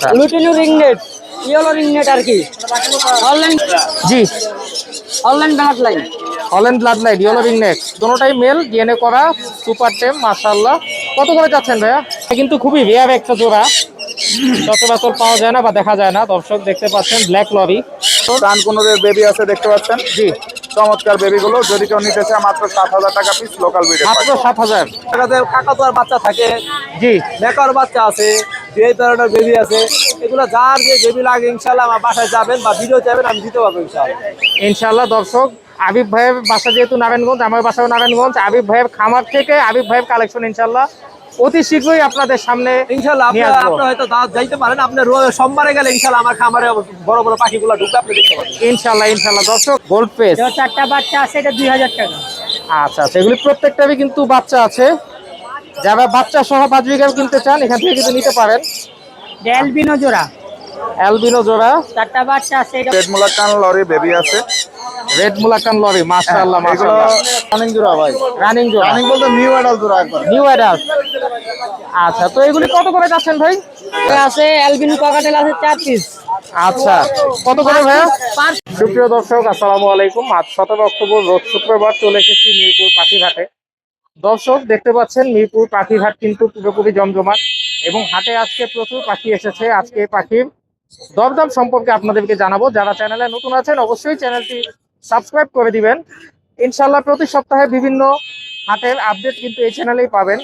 আচ্ছা। লুটিনো রিং নেট ইয়েলো রিং নেট আর কি। অনলাইন জি। Online banner line. Holland blood light yellow ringneck দুটোটাই male DNA করা সুপার টেম মাশাআল্লাহ। কত করে যাচ্ছেন ভাইয়া? এটা কিন্তু খুবই রেয়ার একটা জোড়া। সচরাচর পাওয়া যায় না বা দেখা যায় না। দর্শক দেখতে পাচ্ছেন ব্ল্যাক লরি ডান কোনো বেবি আছে দেখতে পাচ্ছেন? জি। চমৎকার বেবিগুলো যদি কেউ নিতে চায় মাত্র সাত হাজার টাকা পিস লোকাল বিডে মাত্র সাত হাজার। কাকাতুয়ার বাচ্চা থাকে। জি। বেকার বাচ্চা আছে। এই ধরনের বেবি আছে এগুলো যার যে বেবি লাগে ইনশাল্লাহ আমার বাসায় যাবেন বা ভিডিও যাবেন আমি দিতে পারব ইনশাল্লাহ ইনশাআল্লাহ দর্শক আবিব ভাইয়ের বাসা যেহেতু নারায়ণগঞ্জ আমার বাসাও নারায়ণগঞ্জ আবিব ভাইয়ের খামার থেকে আবিব ভাইয়ের কালেকশন ইনশাল্লাহ অতি শীঘ্রই আপনাদের সামনে ইনশাল্লাহ নিয়ে আপনারা হয়তো যাইতে পারেন আপনি সোমবারে গেলে ইনশাল্লাহ আমার খামারে বড় বড় পাখিগুলো ঢুকবে আপনি দেখতে পাবেন। ইনশাআল্লাহ ইনশাআল্লাহ। দর্শক গোল্ড পেস চারটা বাচ্চা আছে এটা দুই হাজার টাকা। আচ্ছা আচ্ছা এগুলি প্রত্যেকটারই কিন্তু বাচ্চা আছে। যারা বাচ্চা সহ পাঁচ বিঘা কিনতে চান এখান থেকে কিন্তু নিতে পারেন। ডেলবিনো জোড়া। অ্যালবিনো জোড়া। চারটা বাচ্চা আছে রেড মুলাকান লরি বেবি আছে। রেড মুলাকান লরি মাশাআল্লাহ মাশাআল্লাহ। রানিং জোড়া ভাই। রানিং জোড়া। রানিং বলতে নিউ অ্যাডাল জোড়া একবার। নিউ অ্যাডাল্ট আচ্ছা তো এগুলি কত করে যাচ্ছেন ভাই? আছে অ্যালবিনো কাকাটেল আছে চার পিস আচ্ছা কত করে ভাইয়া? সুপ্রিয় দর্শক আসসালামু আলাইকুম। আজ সতেরো অক্টোবর রোজ শুক্রবার চলে এসেছি মিরপুর পাখিঘাটে। দর্শক দেখতে পাচ্ছেন মিরপুর পাখিঘাট কিন্তু পুরোপুরি জমজমাট এবং হাটে আজকে প্রচুর পাখি এসেছে। আজকে পাখির দরদাম সম্পর্কে আপনাদেরকে জানাব। যারা চ্যানেলে নতুন আছেন অবশ্যই চ্যানেলটি সাবস্ক্রাইব করে দিবেন। ইনশাল্লাহ প্রতি সপ্তাহে বিভিন্ন হাটের আপডেট কিন্তু এই চ্যানেলেই পাবেন।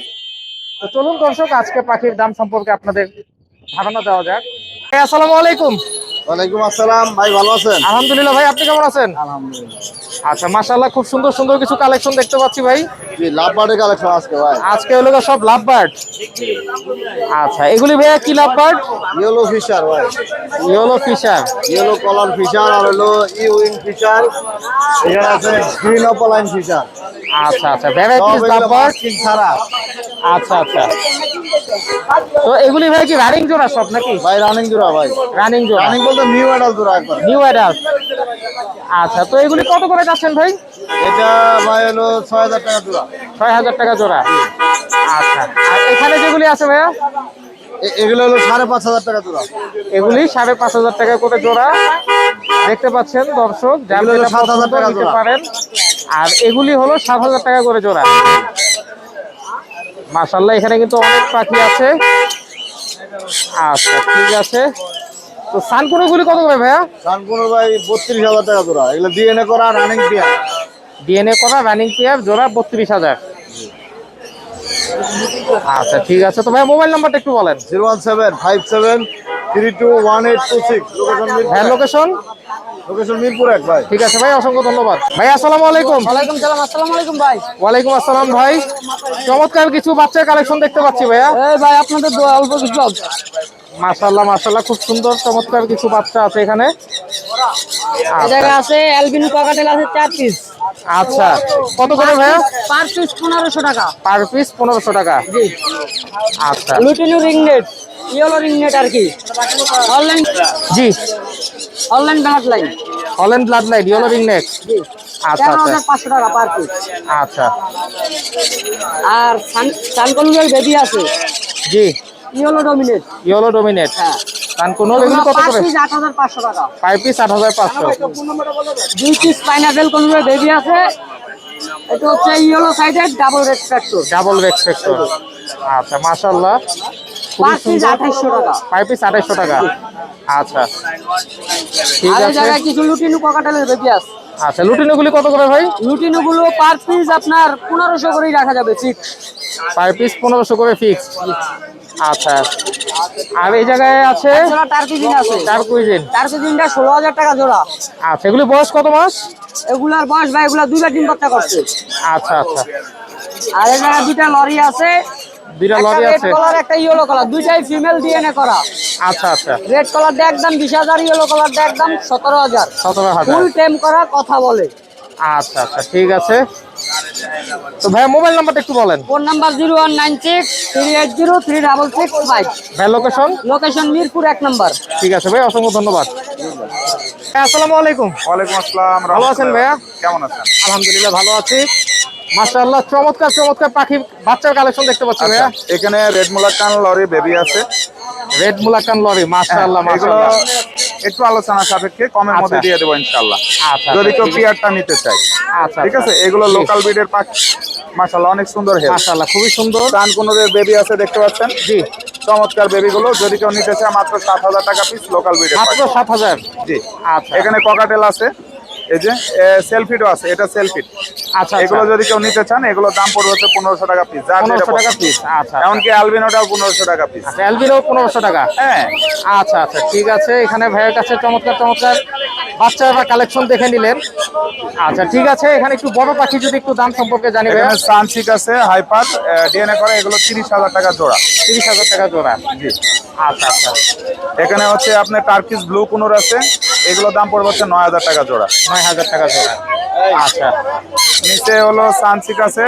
তো চলুন দর্শক আজকে পাখির দাম সম্পর্কে আপনাদের ধারণা দেওয়া যাক। আসসালামু আলাইকুম। ওয়ালাইকুম আসসালাম। ভাই ভালো আছেন? আলহামদুলিল্লাহ ভাই আপনি কেমন আছেন? আলহামদুলিল্লাহ। আচ্ছা মাশাআল্লাহ খুব সুন্দর সুন্দর কিছু কালেকশন দেখতে পাচ্ছি ভাই। জি লাভ বার্ডের কালেকশন আজকে ভাই। আজকে হলো সব লাভ বার্ড আচ্ছা এগুলি ভাইয়া কি লাভ বার্ড ইয়েলো ফিশার ভাই। Yellow Fischer yellow collar Fischer আর হলো ইউইং ফিশার এখানে আছে গ্রিন অপলাইন ফিশার আচ্ছা আচ্ছা ভ্যারাইটিস লাভ এগুলো বার্ড মাস্কিং ছাড়া। আচ্ছা আচ্ছা। তো এগুলি ভাই কি রানিং জোড়া সব নাকি? ভাই রানিং জোড়া ভাই। রানিং জোড়া। রানিং বলতে নিউ অ্যাডাল জোড়া একবার। নিউ অ্যাডাল্ট আচ্ছা তো এগুলি কত করে যাচ্ছেন ভাই? এটা ভাই হলো ছয় হাজার টাকা জোড়া। ছয় হাজার টাকা জোড়া। আচ্ছা। আর এখানে যেগুলি আছে ভাইয়া? এগুলো হলো সাড়ে পাঁচ হাজার টাকা জোড়া। এগুলি সাড়ে পাঁচ হাজার টাকা করে জোড়া। দেখতে পাচ্ছেন দর্শক 7,000 পছন্দ টাকা নিতে পারেন। আর এগুলি হলো সাত হাজার টাকা করে জোড়া। মাশাল্লাহ এখানে কিন্তু অনেক পাখি আছে। আচ্ছা ঠিক আছে। তো সানকুনোগুলি কত করে ভাইয়া? সানকুনো ভাই বত্রিশ হাজার টাকা জোড়া। এগুলো ডিএনএ করা রানিং পেয়ার ডিএনএ করা রানিং পেয়ার জোড়া বত্রিশ হাজার। আচ্ছা ঠিক আছে। তো ভাই মোবাইল নাম্বারটা একটু বলেন। Zero one seven five seven three two one eight two six. Location হ্যাঁ লোকেশন? লোকেশন মিরপুর এক ভাই। ঠিক আছে ভাই অসংখ্য ধন্যবাদ। ভাই আসসালামু আলাইকুম। ওয়ালাইকুম সালাম আসসালামু আলাইকুম ভাই। ওয়ালাইকুম আসসালাম ভাই। চমৎকার কিছু বাচ্চার কালেকশন দেখতে পাচ্ছি ভাইয়া। এই ভাই আপনাদের দোয়া অল্প কিছু মাশাল্লাহ খুব সুন্দর চমৎকার কিছু বাচ্চা আছে এখানে। এই আচ্ছা, আছে অ্যালবিনো কাকাটেল আছে চার পিস আচ্ছা। কত করে ভাইয়া? পার পিস পনেরোশো টাকা। পার পিস পনেরোশো টাকা। জি। আচ্ছা। লুটিনো রিং নেট ইয়েলো রিং আর কি। অনলাইন জি। Online banner line Holland blood light yellow ringneck আচ্ছা আচ্ছা। হাজার পাঁচশো টাকা পার পিস আচ্ছা। আর সানকলুয়ের বেবি আছে। জি। ইয়েলো ডমিনেট ইয়েলো ডোমিনেট হ্যাঁ। কান কোন এগুলো কত করে? পিস আট হাজার পাঁচশো টাকা। পার পিস আট হাজার পাঁচশো। দুই পিস পাইনাপেল কলুয়ের বেবি আছে? এটা হচ্ছে ইয়েলো সাইডের double red factor double red factor আচ্ছা খুবই পিস সুন্দর। আঠাইশশো টাকা। পার পিস আঠাইশশো টাকা। আচ্ছা। ঠিক আছে। কিছু লুটিনু পকাটেলের বেবি আছে আচ্ছা লুটিনোগুলি কত করে ভাই? পার পিস আপনার পনেরোশো করেই রাখা যাবে পার পিস পনেরোশো করে ফিক্স আচ্ছা। আর এই জায়গায় আছে? আছে। চার কুইজিন ষোলো হাজার টাকা জোড়া। আচ্ছা এগুলি বয়স কত মাস? এগুলার বয়স ভাই এগুলা দুইটা ডিম বাচ্চা করছে। আচ্ছা আচ্ছা। আর এই জায়গায় দুইটা লরি আছে। দুইটা একটা লরি রেড কালার একটা ইয়েলো কালার দুইটাই ফিমেল ডিএনএ করা। আচ্ছা আচ্ছা। রেড কালারটা একদম বিশ হাজার ইয়েলো কালারটা একদম সতেরো হাজার। সতেরো ফুল টেম করা কথা বলে। আচ্ছা আচ্ছা ঠিক আছে। তো ভাইয়া মোবাইল নাম্বারটা একটু বলেন। Phone number zero one nine six three eight zero three double six five ভাই লোকেশন লোকেশন মিরপুর এক নাম্বার ঠিক আছে ভাই অসংখ্য ধন্যবাদ। আসসালামু আলাইকুম। ওয়ালাইকুম আসসালাম ভালো আছেন ভাইয়া? কেমন আছেন? আলহামদুলিল্লাহ ভালো আছি। মাশাআল্লাহ চমৎকার চমৎকার পাখি বাচ্চার কালেকশন দেখতে পাচ্ছি ভাইয়া? এখানে রেড মুলাকান লরি বেবি আছে। রেড মুলাকান লরি মাশাআল্লাহ হ্যাঁ, মাশাআল্লাহ। একটু আলোচনা সাপেক্ষে কমের মধ্যে আচ্ছা। দিয়ে দেবো ইনশাল্লাহ আচ্ছা যদি কেউ পিয়ারটা নিতে চায়। আচ্ছা ঠিক আছে? এগুলো লোকাল ব্রিডের পাখি। মাশাল্লাহ অনেক সুন্দর হেলথ মাশাআল্লাহ খুবই সুন্দর। প্রাণ কোনোদের বেবি আছে দেখতে পাচ্ছেন? জি। চমৎকার বেবিগুলো যদি কেউ নিতে চায় মাত্র সাত হাজার টাকা পিস লোকাল ব্রিডের মাত্র পাখি। সাত হাজার? জি। আচ্ছা। এখানে ককাটেল আছে। এই যে সেলফিটও আছে এটা সেলফিট আচ্ছা এগুলো যদি কেউ নিতে চান এগুলোর দাম পড়বে হচ্ছে পনেরোশো টাকা পিস পনেরোশো টাকা পিস আচ্ছা এমনকি অ্যালবিনোটাও পনেরোশো টাকা পিস আচ্ছা এলবিরও পনেরোশো টাকা? হ্যাঁ। আচ্ছা আচ্ছা ঠিক আছে। এখানে ভাইয়ের কাছে চমৎকার চমৎকার বাচ্চা বা কালেকশন দেখে নিলেন। আচ্ছা ঠিক আছে। এখানে একটু বড় পাখি যদি একটু দাম সম্পর্কে জানি এখানে সানসিক আছে হাইপার ডিএনএ করে এগুলো তিরিশ হাজার টাকা জোড়া। তিরিশ হাজার টাকা জোড়া। জি। আচ্ছা আচ্ছা। এখানে হচ্ছে আপনার টার্কিস ব্লু কুনুর আছে এগুলো দাম পড়বে হচ্ছে নয় হাজার টাকা জোড়া। নয় হাজার টাকা জোড়া। আচ্ছা। নিচে হলো সানসিক আছে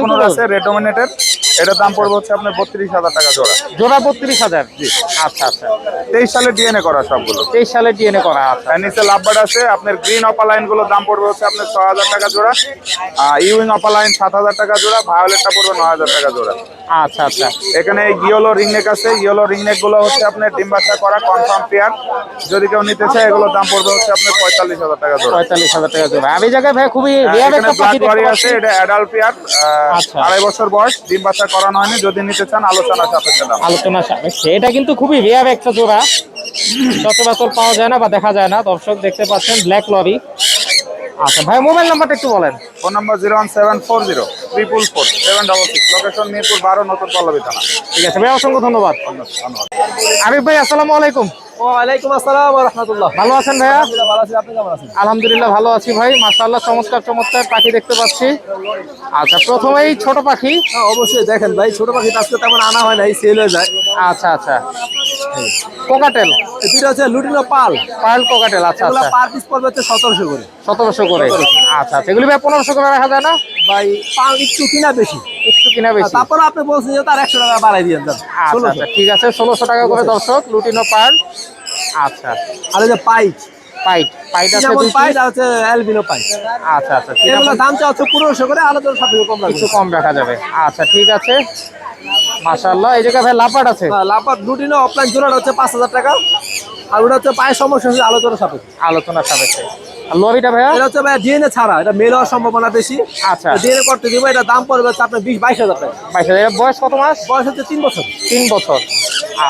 কুনুর আছে রেড ডোমিনেটেড এটার দাম পড়বে হচ্ছে আপনার বত্রিশ হাজার টাকা জোড়া। জোড়া বত্রিশ হাজার? জি। আচ্ছা আচ্ছা। তেইশ সালে ডিএনএ করা সবগুলো। তেইশ সালে ডিএনএ করা আচ্ছা। নিচে লাভবার্ড আছে আপনার গ্রিন অপালাইনগুলোর দাম পড়বে হচ্ছে আপনার ছয় হাজার টাকা জোড়া। ইউইং অপালাইন সাত হাজার টাকা জোড়া ভায়োলেটটা পড়বে নয় হাজার টাকা জোড়া। আচ্ছা আচ্ছা। এখানে ইয়েলো রিংনেক আছে। ইয়েলো রিংনেকগুলো হচ্ছে আপনার ডিম বাচ্চা করা কনফার্ম পেয়ার যদি কেউ নিতে চায় এগুলোর দাম পড়বে হচ্ছে আপনার পঁয়তাল্লিশ হাজার টাকা জোড়া পঁয়তাল্লিশ হাজার টাকা জোড়া আমি জায়গায় ভাই খুবই পাচ্ছি আছে এটা অ্যাডাল্ট পেয়ার আচ্ছা। আড়াই বছর বয়স ডিম বাচ্চা করানো হয়নি। যদি নিতে চান আলোচনা সাপেক্ষে দাম। আলোচনা সাপেক্ষে। এটা কিন্তু খুবই রেয়ার একটা জোড়া। সচরাচর পাওয়া যায় না বা দেখা যায় না। দর্শক দেখতে পাচ্ছেন ব্ল্যাক লরি আচ্ছা ভাই মোবাইল নাম্বারটা একটু বলেন। Phone number zero one seven four zero triple four seven double six location Mirpur বারো নতুন পল্লবী থানা। ঠিক আছে ভাই অসংখ্য ধন্যবাদ। ধন্যবাদ আরিফ ভাই আসসালামু আলাইকুম। ওয়ালাইকুম আসসালাম ওয়া রাহমাতুল্লাহ। ভালো আছেন ভাইয়া? আলহামদুলিল্লাহ ভালো আছি। আপনি কেমন আছেন? আলহামদুলিল্লাহ ভালো আছি ভাই। মাশাআল্লাহ চমৎকার চমৎকার পাখি দেখতে পাচ্ছি। আচ্ছা প্রথমেই ছোট পাখি। হ্যাঁ অবশ্যই দেখেন ভাই ছোট পাখি আজকে তেমন আনা হয় নাই সেল হয়ে যায়। আচ্ছা আচ্ছা। কোকাটেল। দুটো হচ্ছে লুটিনো পাল। পায়েল কোকাটেল আচ্ছা আচ্ছা। পার পিস পড়বে হচ্ছে সতেরোশো করে। সতেরোশো করে। আচ্ছা আচ্ছা। এগুলি ভাই পনেরোশো করে রাখা যায় না? ভাই পা একটু কিনা বেশি। একটু কিনা বেশি। তারপরে আপনি বলছেন যে তার একশো টাকা বাড়াই দিয়ে দেন। আচ্ছা আচ্ছা। ঠিক আছে ষোলোশো টাকা করে দর্শক লুটিনো পায়েল আচ্ছা। আর যে পাইট। পাইট। পাইট আছে পাইট হচ্ছে অ্যালবিনো পাইট। আচ্ছা আচ্ছা। এগুলো দাম চা হচ্ছে পনেরোশো করে আলাদা সাথে কম কিছু কম রাখা যাবে। আচ্ছা ঠিক আছে। মাশাআল্লাহ এই জায়গায় ভাই লাপাট আছে। লাপার লুটিনো অফলাইন জোড়াটা হচ্ছে পাঁচ হাজার টাকা। আর ওটা হচ্ছে পায়ের সমস্যা হচ্ছে আলোচনা সাপেক্ষে। আলোচনা সাপেক্ষে। আর লরিটা ভাইয়া? এটা হচ্ছে ভাই ডিএনএ ছাড়া এটা মেল হওয়ার সম্ভাবনা বেশি। আচ্ছা। ডিএনএ করতে দিব এটা দাম পড়বে হচ্ছে আপনার বিশ বাইশ হাজার টাকা। বাইশ হাজার। এর বয়স কত মাস? বয়স হচ্ছে তিন বছর। তিন বছর।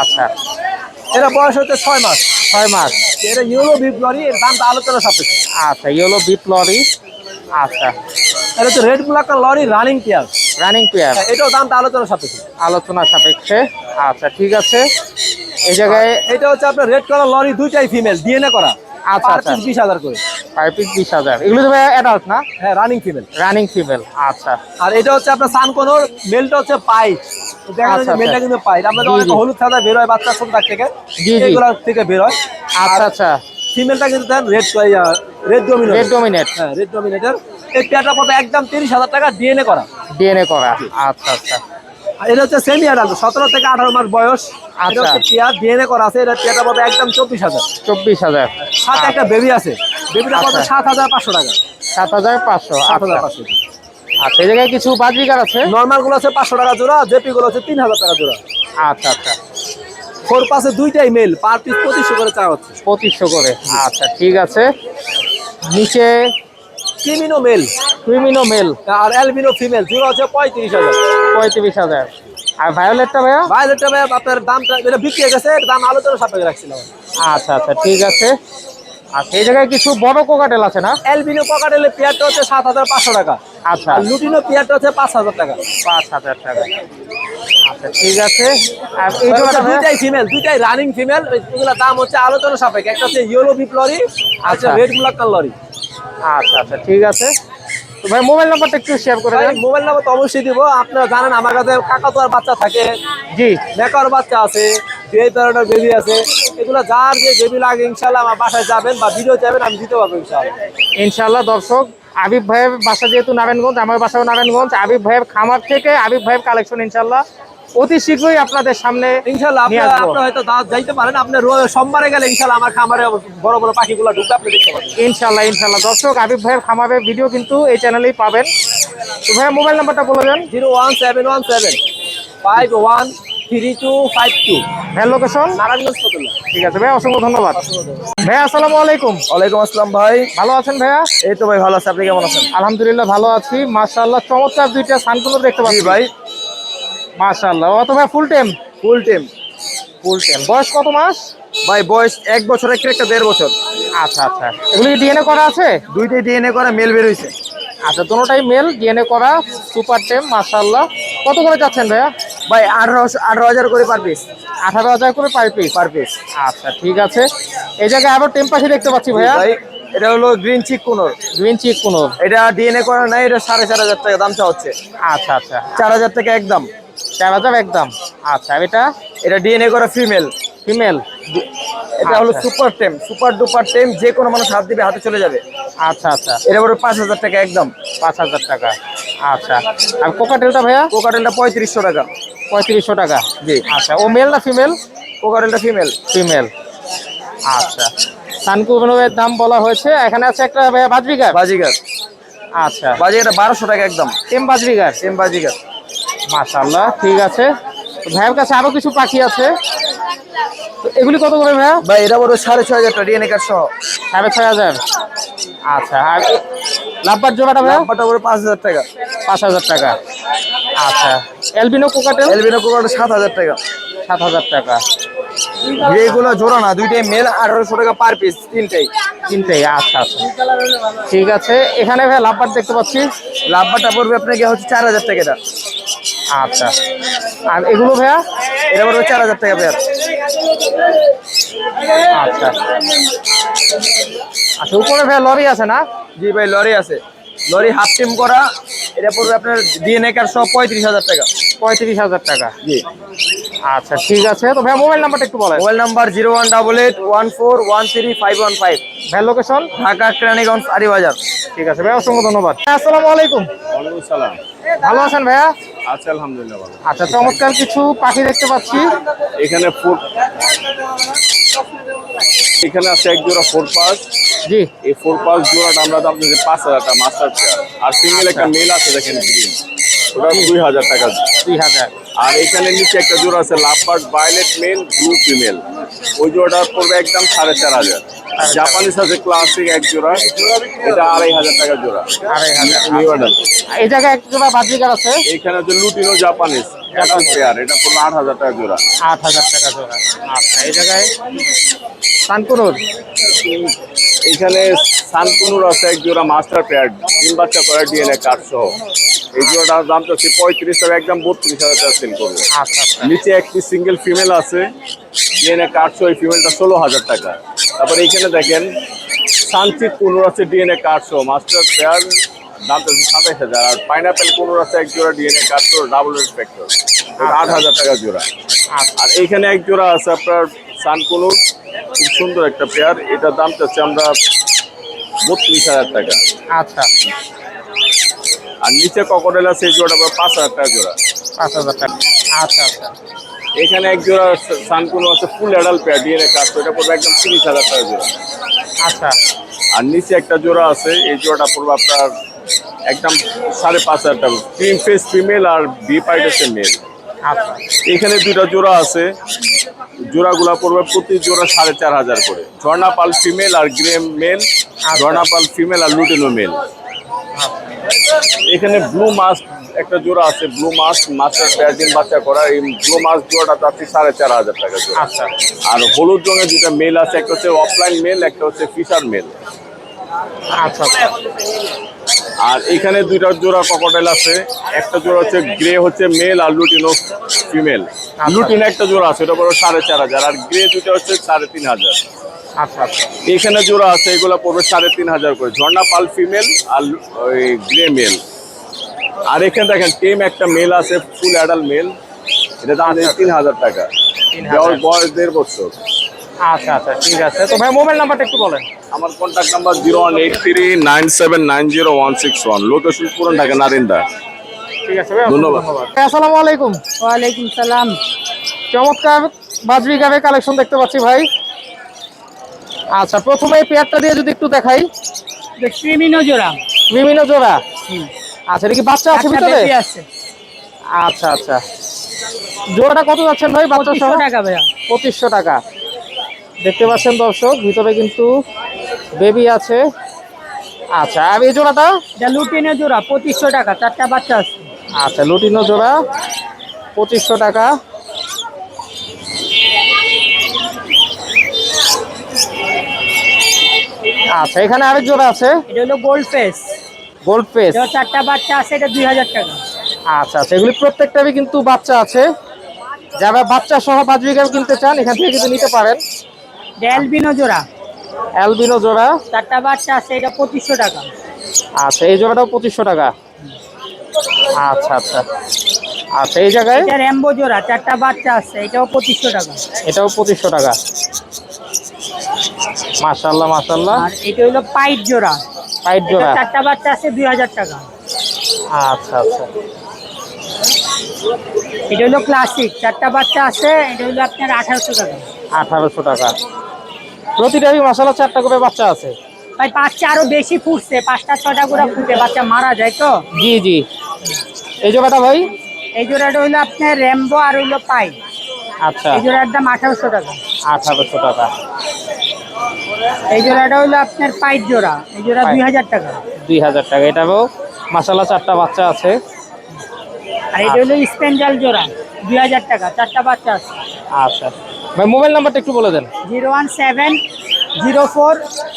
আচ্ছা। এটা বয়স হচ্ছে ছয় মাস। ছয় মাস। এটা ইউরো বিপ লরি এর দামটা আলোচনা সাপেক্ষে। আচ্ছা ইয়েলো বিপ লরি আচ্ছা। এটা হচ্ছে red black lory running pair running pair এটাও দামটা আলোচনা সাপেক্ষে। আলোচনা সাপেক্ষে। আচ্ছা ঠিক আছে। এই জায়গায় এটা হচ্ছে আপনার রেড কালার লরি দুইটাই ফিমেল ডিএনএ করা। আচ্ছা, পার আচ্ছা। বিশ হাজার করে। ফাইভ পিস বিশ হাজার। এগুলো তো ভাই অ্যাডাল্ট না? হ্যাঁ রানিং ফিমেল রানিং ফিমেল আচ্ছা। আর এটা হচ্ছে আপনার সানকোনোর মেলটা হচ্ছে পাইট দেখা আচ্ছা, যাচ্ছে মেলটা আচ্ছা। কিন্তু পাইট আমাদের অনেক হলুদ সাদা বের হয় বাচ্চা থেকে। এগুলো থেকে বের হয়। আচ্ছা আচ্ছা। ফিমেলটা কিন্তু দেন red red dominant red dominant হ্যাঁ রেড ডোমিনেটের এই পেয়ারটা একদম তিরিশ হাজার টাকা ডিএনএ করা। ডিএনএ করা আচ্ছা আচ্ছা। এটা হচ্ছে সেমি অ্যাডাল্ট সতেরো থেকে আঠারো মাস বয়স। আচ্ছা। পেয়ার ডিএনএ করা আছে এটা পেয়ারটা পাবে একদম চব্বিশ হাজার। চব্বিশ হাজার। সাথে একটা বেবি আছে। বেবিটা পাবে আচ্ছা। সাত হাজার পাঁচশো টাকা। সাত হাজার পাঁচশো সাত হাজার আচ্ছা। পাঁচশো। আচ্ছা এই জায়গায় কিছু বাজবিকার আছে? নর্মালগুলো আছে পাঁচশো টাকা জোড়া জেপি গুলো হচ্ছে তিন হাজার টাকা জোড়া। আচ্ছা আচ্ছা। ফোর পাশে দুইটাই মেল পার পিস পঁচিশশো করে চাওয়া হচ্ছে। পঁচিশশো করে। আচ্ছা ঠিক আছে। নিচে ক্রিমিনো মেল ক্রিমিনো মেল আর অ্যালবিনো ফিমেল জোড়া হচ্ছে পঁয়ত্রিশ হাজার। পঁয়ত্রিশ হাজার। আর ভায়োলেটটা ভাইয়া? ভাইলেটটা ভাই আপনার দামটা এটা বিক্রি হয়ে গেছে দাম আলোচনা সাপেক্ষে রাখছিলাম। আচ্ছা আচ্ছা ঠিক আছে। আর এই জায়গায় কিছু বড় কোকাটেল আছে না? অ্যালবিনো কোকাটেলের পেয়ারটা হচ্ছে সাত হাজার পাঁচশো টাকা। আচ্ছা। আর লুটিনো পেয়ারটা হচ্ছে পাঁচ হাজার টাকা। পাঁচ হাজার টাকা। আচ্ছা ঠিক আছে। আর এই জোড়াটা দুইটাই ফিমেল দুইটাই রানিং ফিমেল এগুলোর দাম হচ্ছে আলোচনা সাপেক্ষে। একটা হচ্ছে ইয়েলো বিপ লরি আর। রেড মুলাক্কাল লরি আচ্ছা আচ্ছা ঠিক আছে। তো ভাই মোবাইল নাম্বারটা একটু শেয়ার করে দেন। মোবাইল নাম্বার তো অবশ্যই দিব। আপনারা জানেন আমার কাছে কাকাতুয়ার বাচ্চা থাকে। জি। মেকার বাচ্চা আছে বিয়ে প্যারোটার বেবি আছে এগুলো যার যে বেবি লাগে ইনশাল্লাহ আমার বাসায় যাবেন বা ভিডিও যাবেন আমি দিতে পারব ইনশাল্লাহ ইনশাল্লাহ দর্শক আবিব ভাইয়ের বাসা যেহেতু নারায়ণগঞ্জ আমার বাসাও নারায়ণগঞ্জ। আবিব ভাইয়ের খামার থেকে আবিব ভাইয়ের কালেকশন ইনশাল্লাহ অতি শীঘ্রই আপনাদের সামনে ইনশাল্লাহ নিয়ে আপনারা হয়তো দাঁত যাইতে পারেন। আপনি রো- সোমবারে গেলে ইনশাল্লাহ আমার খামারে বড় বড় পাখিগুলো ঢুকবে আপনি দেখতে পাবেন। ইনশাল্লাহ ইনশাল্লাহ দর্শক আবিব ভাইয়ের খামারের ভিডিও কিন্তু এই চ্যানেলেই পাবেন। তো ভাইয়া মোবাইল নাম্বারটা বলে দেন। Zero one seven one seven five one three two five two location Narayanganj ঠিক আছে ভাইয়া অসংখ্য ধন্যবাদ। ভাইয়া আসসালামু আলাইকুম। ওয়ালাইকুম আসসালাম ভাই। ভালো আছেন ভাইয়া? এই তো ভাই ভালো আছে। আপনি কেমন আছেন? আলহামদুলিল্লাহ ভালো আছি। মাশাআল্লাহ চমৎকার দুইটা সানকুলো দেখতে পাচ্ছি। ভাই। মাশাআল্লাহ। অত ভাই full time full team full time বয়স কত মাস? ভাই বয়স এক বছর একটা একটা দেড় বছর। আচ্ছা আচ্ছা। এগুলি ডিএনএ করা আছে? দুইটাই ডিএনএ করে মেল বের হয়েছে আচ্ছা দুটোটাই মেল ডিএনএ করা সুপার টেম মাশাআল্লাহ। কত করে যাচ্ছেন ভাইয়া? ভাই আঠারোশো আঠারো হাজার করে পার পিস আঠারো হাজার করে পার পিস পার পিস আচ্ছা ঠিক আছে। এই জায়গায় আবার টেম পাখি দেখতে পাচ্ছি ভাইয়া। এটা হলো গ্রিন চিক কোনোর। গ্রিন চিক কোনো এটা ডিএনএ করা নাই এটা সাড়ে চার হাজার টাকা দাম চা হচ্ছে। আচ্ছা আচ্ছা। চার হাজার টাকা একদম। চার হাজার একদম। আচ্ছা এটা? এটা ডিএনএ করা ফিমেল ফিমেল এটা হলো। সুপার টেম সুপার ডুপার টেম যে কোনো মানুষ হাত দিবে হাতে চলে যাবে। আচ্ছা আচ্ছা। এটা পড়বে পাঁচ হাজার টাকা একদম। পাঁচ হাজার টাকা। আচ্ছা। আর কোকাটেলটা ভাইয়া? কোকাটেলটা পঁয়ত্রিশশো টাকা। পঁয়ত্রিশশো টাকা। জি। আচ্ছা ও মেল না ফিমেল কোকাটেলটা ফিমেল ফিমেল আচ্ছা। সানকুবের দাম বলা হয়েছে। এখানে আছে একটা ভাইয়া বাজরিগার বাজিগার আচ্ছা। বাজিগারটা বারোশো টাকা একদম। টেম বাজরিগার সেম বাজিগার মাশাল্লাহ ঠিক আছে। ভাইয়ের কাছে আরও কিছু পাখি আছে। তো এগুলি কত করে ভাইয়া? ভাই এটা বড় সাড়ে ছয় হাজার টাকা ডিএনএ কার্ড সহ। সাড়ে ছয় হাজার। আচ্ছা আর লাভবার জোড়াটা ভাইয়া? নাম্বারটা বড় পাঁচ হাজার টাকা। পাঁচ হাজার টাকা। আচ্ছা এলবিনো কোকাটেল এলবিনো কোকাটা সাত হাজার টাকা। সাত হাজার টাকা। যেগুলো জোড়া না দুইটাই মেল আঠারোশো টাকা পার পিস তিনটাই। তিনটেই আচ্ছা আচ্ছা। ঠিক আছে এখানে ভাই লাভবার দেখতে পাচ্ছি। লাভবারটা পড়বে আপনাকে হচ্ছে চার হাজার টাকা আচ্ছা। আর এগুলো ভাইয়া? এটা পড়বে চার হাজার টাকা ভাইয়া। আচ্ছা। আচ্ছা উপরে ভাইয়া লরি আছে না? জি ভাই, লরি আছে। লরি হাফ টিম করা এটা পড়বে আপনার ডিএনএ কার্ড সহ পঁয়ত্রিশ হাজার টাকা। পঁয়ত্রিশ হাজার টাকা। জি। আচ্ছা ঠিক আছে। তো ভাইয়া মোবাইল নাম্বারটা একটু বলেন। Mobile number zero one double eight one four one three five one five. ভাই লোকেশন ঢাকা কেরানীগঞ্জ আড়িবাজার ঠিক আছে ভাইয়া অসংখ্য ধন্যবাদ। হ্যাঁ, আসসালামু আলাইকুম। ওয়ালাইকুম সালাম। ভালো আছেন ভাইয়া? আচ্ছা আলহামদুলিল্লাহ ভালো। আচ্ছা চমৎকার কিছু পাখি দেখতে পাচ্ছি। এখানে ফুড এখানে আছে এক জোড়া ফোর পাস জি। এই ফোর পাস জোড়াটা আমরা দাম দিচ্ছি পাঁচ হাজার টাকা মাস্টার পেয়ার আর সিঙ্গেল একটা মেল আছে দেখেন গ্রিন ওটা দুই হাজার টাকা। দুই হাজার। আর এখানে নিচে একটা জোড়া আছে lovebird violet male blue female ওই জোড়াটা পড়বে একদম সাড়ে চার হাজার। জাপানিস আছে ক্লাসিক এক জোড়া। এটা আড়াই হাজার টাকা জোড়া। আড়াই হাজার। এই জায়গায় এক জোড়া বাজিকার আছে। এখানে হচ্ছে লুটিনো জাপানিস পেয়ার এটা পড়বে আট হাজার টাকা জোড়া। আট হাজার টাকা জোড়া। আচ্ছা এই জায়গায় কানপুরুর এখানে সানকুনুর আছে এক জোড়া মাস্টার পেয়ার তিন বাচ্চা করে ডিএনএ কার্ড সহ। এই জোড়াটার দাম চাচ্ছি পঁয়ত্রিশ টাকা একদম বত্রিশ হাজার টাকা সেল করবে। আচ্ছা আচ্ছা। নিচে একটি সিঙ্গেল ফিমেল আছে ডিএনএ কার্ড সহ এই ফিমেলটা ষোলো হাজার টাকা। তারপরে এখানে দেখেন সানচিত কুনুর আছে ডিএনএ কার্ড সহ মাস্টার পেয়ার দাম সাতাইশ হাজার আর পাইনাপেল আছে এক জোড়া ডিএনএ ডাবল রেসপেক্টর আট হাজার টাকা জোড়া। আচ্ছা। আর এইখানে এক জোড়া আছে আপনার খুব সুন্দর একটা পেয়ার এটার দাম চাচ্ছে আমরা বত্রিশ হাজার টাকা। আচ্ছা। আর নিচে ককটেল আছে এই জোড়াটা পাঁচ হাজার টাকা জোড়া। পাঁচ হাজার টাকা। আচ্ছা আচ্ছা। এখানে এক জোড়া সানকুনু আছে full adult pair DNA card তো এটা পড়বে একদম তিরিশ হাজার টাকা জোড়া। আচ্ছা। আর নিচে একটা জোড়া আছে এই জোড়াটা পড়বে আপনার একদম সাড়ে পাঁচ হাজার টাকা। ক্রিম ফেস ফিমেল আর বি পাইট হচ্ছে মেল আচ্ছা। এখানে দুইটা জোড়া আছে। জোড়াগুলা পড়বে প্রতি জোড়া সাড়ে চার হাজার করে। ঝর্ণা পাল ফিমেল আর গ্রে মেল ঝর্ণা পাল ফিমেল আর লুটেনো মেল এখানে ব্লু মাস্ক একটা জোড়া আছে ব্লু মাস্ক মাস্টার প্যাটিন বাচ্চা করা। এই ব্লু মাস্ক জোড়াটা চাচ্ছি সাড়ে চার হাজার টাকা জোড়া। আচ্ছা। আর হলুদ রঙের দুটা মেল আছে একটা হচ্ছে অফলাইন মেল একটা হচ্ছে ফিশার মেল আচ্ছা আচ্ছা। আর এখানে দুইটা জোড়া ককটেল আছে। একটা জোড়া হচ্ছে গ্রে হচ্ছে মেল আর লুটিনো ফিমেল লুটিন একটা জোড়া আছে ওটা বড় সাড়ে চার হাজার। আর গ্রে দুটো হচ্ছে সাড়ে তিন হাজার। আচ্ছা আচ্ছা। এখানে জোড়া আছে এগুলো পড়বে সাড়ে তিন হাজার করে। ঝর্ণা পাল ফিমেল আর ওই গ্রে মেল আর এখানে দেখেন টেম একটা মেল আছে ফুল অ্যাডাল মেল এটা দাম তিন হাজার টাকা। তিন হাজার। বয়স- বয়স দেড় বছর। আচ্ছা আচ্ছা ঠিক আছে। তো ভাই মোবাইল নাম্বারটা একটু বলেন। আমার contact number zero one eight three nine seven nine zero one six one location পুরন ঢাকা নারিন্দা। ঠিক আছে ভাই ধন্যবাদ। আসসালামু আলাইকুম। ওয়ালাইকুম সালাম। চমৎকার বাজরি গাবে কালেকশন দেখতে পাচ্ছি ভাই। আচ্ছা প্রথমে এই পেয়ারটা দিয়ে যদি একটু দেখাই। ক্রিমিনো জোড়া বিভিন্ন জোড়া আচ্ছা এটা কি বাচ্চা আছে ভিতরে? আচ্ছা আচ্ছা। জোড়াটা কত যাচ্ছেন ভাই বাচ্চা টাকা ভাইয়া। পঁচিশশো টাকা। দেখতে পাচ্ছেন দর্শক ভিতরে কিন্তু বেবি আছে। আচ্ছা আর এই জোড়াটা? এটা লুটিনে জোড়া পঁচিশশো টাকা চারটা বাচ্চা আছে। আচ্ছা লুটিনো জোড়া পঁচিশশো টাকা। আচ্ছা এখানে আরেক জোড়া আছে। এটা হলো গোল্ড ফেস গোল্ড এটা চারটা বাচ্চা আছে এটা দুই হাজার টাকা। আচ্ছা আচ্ছা এগুলি প্রত্যেকটারই কিন্তু বাচ্চা আছে। যারা বাচ্চা সহ পাঁচ বিঘা কিনতে চান এখান থেকে কিন্তু নিতে পারেন। অ্যালবিনো জোড়া। অ্যালবিনো জোড়া। চারটা বাচ্চা আছে এটা পঁচিশশো টাকা। আচ্ছা এই জোড়াটাও পঁচিশশো টাকা? আচ্ছা আচ্ছা। আচ্ছা এই জায়গায়? এটা র্যাম্বো জোড়া চারটা বাচ্চা আছে এটাও পঁচিশশো টাকা। এটাও পঁচিশশো টাকা। মাশাল্লাহ মাশাল্লাহ আর এটা হলো পাইট জোড়া। পাইট জোড়া। চারটা বাচ্চা আছে দুই হাজার টাকা। আচ্ছা আচ্ছা। এটা হলো ক্লাসিক চারটা বাচ্চা আছে এটা হলো আপনার আঠারোশো টাকা। আঠারোশো টাকা। প্রতিটারই মশালা চারটা করে বাচ্চা আছে। ভাই বাচ্চা আরও বেশি ফুটছে পাঁচটা ছটা করে ফুটে বাচ্চা মারা যায় তো? জি জি। এই জোড়াটা ভাই? এই জোড়াটা হলো আপনার র্যাম্বো আর হইল পাই। আচ্ছা। এই জোড়ার দাম আঠারোশো টাকা। আঠারোশো টাকা। এই জোড়াটা হলো আপনার পাইট জোড়া। এই জোড়া। দুই হাজার টাকা। দুই হাজার টাকা। এটারও মশালা চারটা বাচ্চা আছে। আর এটা হলো স্পেন্ডাল জোড়া দুই হাজার টাকা। চারটা বাচ্চা আছে। আচ্ছা। ভাই মোবাইল নাম্বারটা একটু বলে দেন। Zero one seven zero four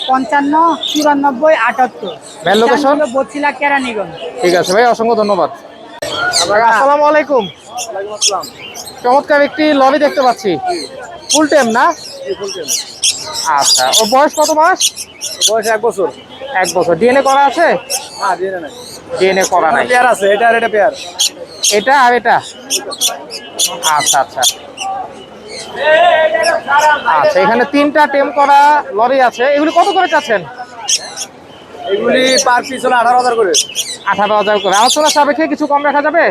পঞ্চান্ন চুরানব্বই আটাত্তর। ভাই, location? বছিলা কেরানীগঞ্জ ঠিক আছে ভাই অসংখ্য ধন্যবাদ। আসসালামু আলাইকুম। চমৎকার একটি লরি দেখতে পাচ্ছি। ফুল টাইম না? আচ্ছা ওর বয়স কত মাস? বয়স এক বছর। এক বছর। ডিএনএ করা আছে? হ্যাঁ নাই। ডিএনএ করা নাই। পেয়ার আছে এটা আর এটা পেয়ার এটা আর এটা? আচ্ছা আচ্ছা। আচ্ছা এখানে তিনটা টেম করা লরি আছে। এগুলি কত করে চাচ্ছেন? এগুলি পার পিস হলো আঠারো হাজার করে। আঠারো হাজার করে। আলোচনা সাপেক্ষে কিছু কম রাখা যাবে?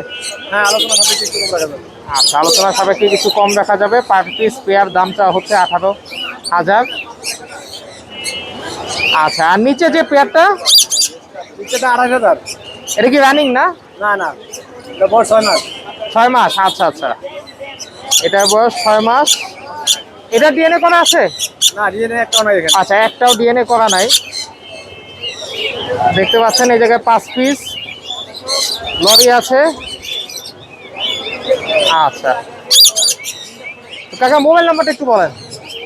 হ্যাঁ আলোচনা সাথে কিছু কম রাখা যাবে। আচ্ছা আলোচনা সাপেক্ষে কিছু কম রাখা যাবে। পার পিস পেয়ার দামটা হচ্ছে আঠারো হাজার। আচ্ছা আর নিচে যে পেয়ারটা? নিচেটা আঠাশ হাজার। এটা কি রানিং না? না না ছয় মাস। ছয় মাস আচ্ছা আচ্ছা। এটার বয়স ছয় মাস। এটা ডিএনএ করা আছে? না ডিএনএ একটা নাই আচ্ছা একটাও ডিএনএ করা নাই। দেখতে পাচ্ছেন এই জায়গায় পাঁচ পিস। লরি আছে। আচ্ছা। কাকা মোবাইল নাম্বারটা একটু বলেন।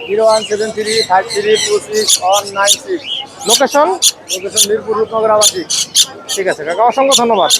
Zero one seven three five three two six one nine six. Location? Location Mirpur Rupnagar আবাসিক। ঠিক আছে কাকা অসংখ্য ধন্যবাদ।